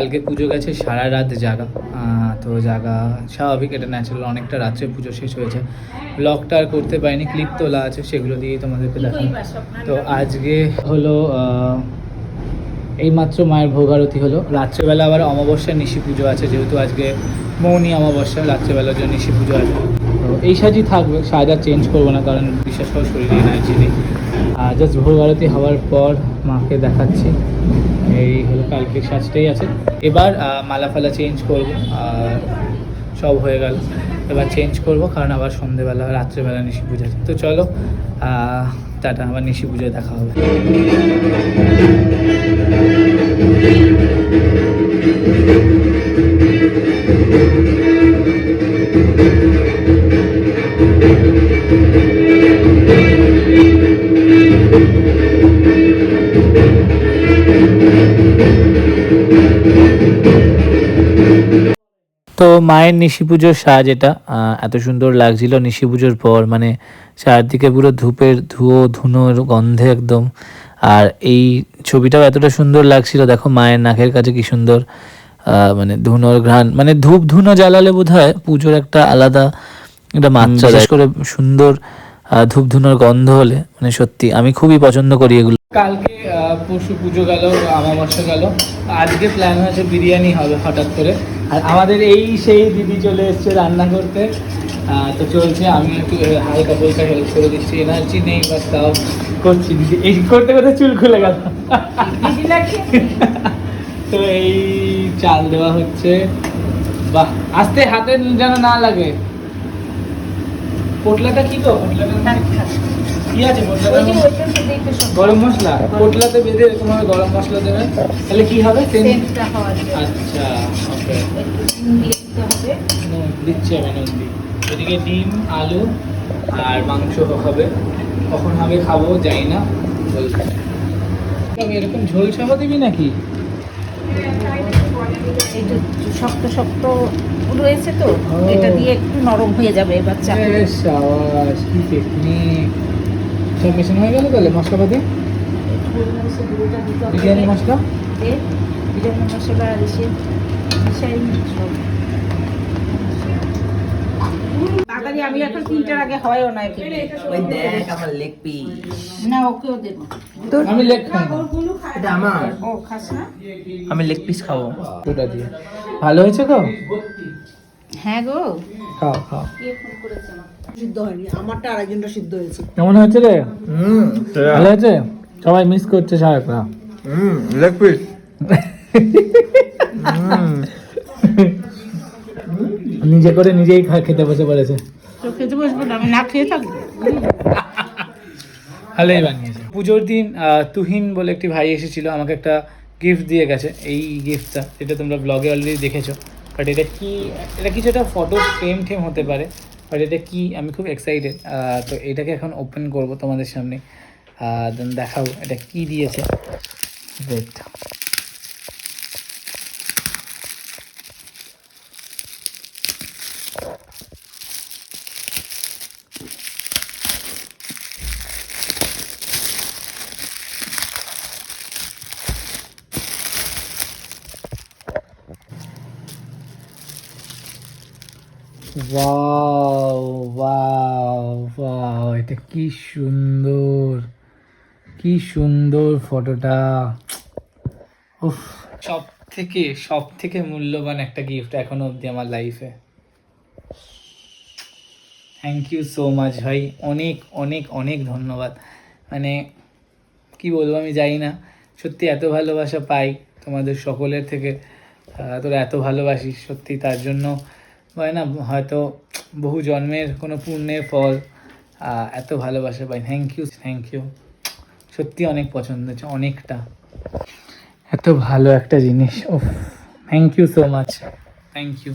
কালকে পুজো গেছে সারা রাত জাগা তো জাগা স্বাভাবিক এটা ন্যাচারাল অনেকটা রাত্রে পুজো শেষ হয়েছে। ব্লগটা আর করতে পারিনি ক্লিপ তোলা আছে সেগুলো দিয়েই তোমাদেরকে দেখাবো। তো আজকে হলো আহ, এইমাত্র মায়ের ভোগ আরতি হলো। রাত্রেবেলা আবার অমাবস্যা নিশি পুজো আছে যেহেতু আজকে মৌনি অমাবস্যা রাত্রেবেলার জন্য নিশি পুজো আছে। তো এই সাজই থাকবে সাজ চেঞ্জ করব না কারণ বিশেষ করে শরীরে এনার্জি নেই। জাস্ট ভোগ আরতি হওয়ার পর মাকে দেখাচ্ছি। এই হলো কালকে সাজটাই আছে। এবার মালা ফালা চেঞ্জ করব। আর সব হয়ে গেল। এবার চেঞ্জ করব, কারণ আবার সন্ধেবেলা, রাত্রেবেলা নিশি পুজো। তো চলো টাটা, আবার নিশি পূজায় দেখা হবে। তো মায়ের নিশি পুজোর সাজ এটা আহ, এত সুন্দর লাগছিল নিশি পুজোর পর মানে চারদিকে পুরো ধূপের ধুয়ো ধুনোর গন্ধে একদম। আর এই ছবিটাও এতটা সুন্দর লাগছিল দেখো মায়ের নাকের কাছে কি সুন্দর আহ, মানে ধুনোর ঘ্রাণ মানে ধূপ ধুনো জ্বালালে বোধ হয় পুজোর একটা আলাদা একটা মাত্রা বিশেষ করে সুন্দর আহ, ধূপ ধুনোর গন্ধ হলে মানে সত্যি আমি খুবই পছন্দ করি এগুলো। কালকে পরশু পুজো গেল আমাবস্যা গেল আজকে প্ল্যান হয়েছে বিরিয়ানি হবে হঠাৎ করে। আর আমাদের এই সেই দিদি চলে এসছে রান্না করতে। তো চলছে, আমি একটু হালকা ফুলকা হেল্প করে দিচ্ছি। এনার্জি নেই বাট তাও করছি দিদি। এই করতে করতে চুল খুলে গেল। তো এই চাল দেওয়া হচ্ছে। বাহ, আস্তে হাতে যেন না লাগে। পোটলাটা কি তো পোটলাটা কি আছে গরম মশলা? পোটলাতে বেঁধে ভাবে গরম মশলা দেবেন? তাহলে কি হবে? আচ্ছা ওকে। দিচ্ছি আমি নুন দিই এদিকে ডিম আলু আর মাংস হবে। কখন হবে খাব যাই না। বলছি। আমি এরকম ঝোল সহ দিবি নাকি? শক্ত শক্ত রয়েছে তো এটা দিয়ে একটু নরম হয়ে যাবে এবার চাপে। কি টেকনিক সব মেশিন হয়ে গেল তাহলে মশলাপাতি? বিরিয়ানি মশলা? বিরিয়ানি মশলা আর এসে তাড়াতাড়ি আমি এখন তিনটার আগে হয়ও না এখানে। ওই দেখ আমার লেগ পিস না ওকেও দেবো আমি লেগ খাই না। এটা আমার। ও খাস না? আমি লেগ পিস খাব। ওটা দিয়ে। ভালো হয়েছে তো? হ্যাঁ গো। খাও খাও। সিদ্ধ হয়নি আমারটা আরেকজনটা সিদ্ধ হয়েছে। কেমন হয়েছে রে? হুম ভালো হয়েছে? সবাই মিস করছে সাহেবরা হুম লেগ পিস নিজে করে নিজেই খা- খেতে বসে পড়েছে। খেতে বসবো না আমি না খেয়ে থাকব? ভালোই বানিয়েছে। পুজোর দিন আহ, তুহিন বলে একটি ভাই এসেছিল আমাকে একটা গিফট দিয়ে গেছে। এই গিফটটা এটা তোমরা ব্লগে অলরেডি দেখেছ। বাট এটা কি এটা কিছু একটা ফটো ফ্রেম ঠেম হতে পারে। বাট এটা কি? আমি খুব এক্সাইটেড তো এটাকে এখন ওপেন করব তোমাদের সামনে। দেন দেখাও এটা কি দিয়েছে। ওয়েট ওয়াও ওয়াও ওয়াও এটা কি সুন্দর কি সুন্দর ফটোটা। উফ সব থেকে সব থেকে মূল্যবান একটা গিফট এখনও অবধি আমার লাইফে থ্যাংক ইউ সো মাচ ভাই। অনেক অনেক অনেক ধন্যবাদ। মানে কি বলব আমি জানি না। সত্যি এত ভালোবাসা পাই তোমাদের সকলের থেকে। তোরা এত ভালোবাসিস, সত্যি তার জন্য হয় না, হয়তো বহু জন্মের, কোনো পুণ্যের ফল এত ভালোবাসা পাই। থ্যাংক ইউ থ্যাংক ইউ সত্যি অনেক পছন্দ হচ্ছে, অনেকটা। এত ভালো একটা জিনিস ও thank you so much thank you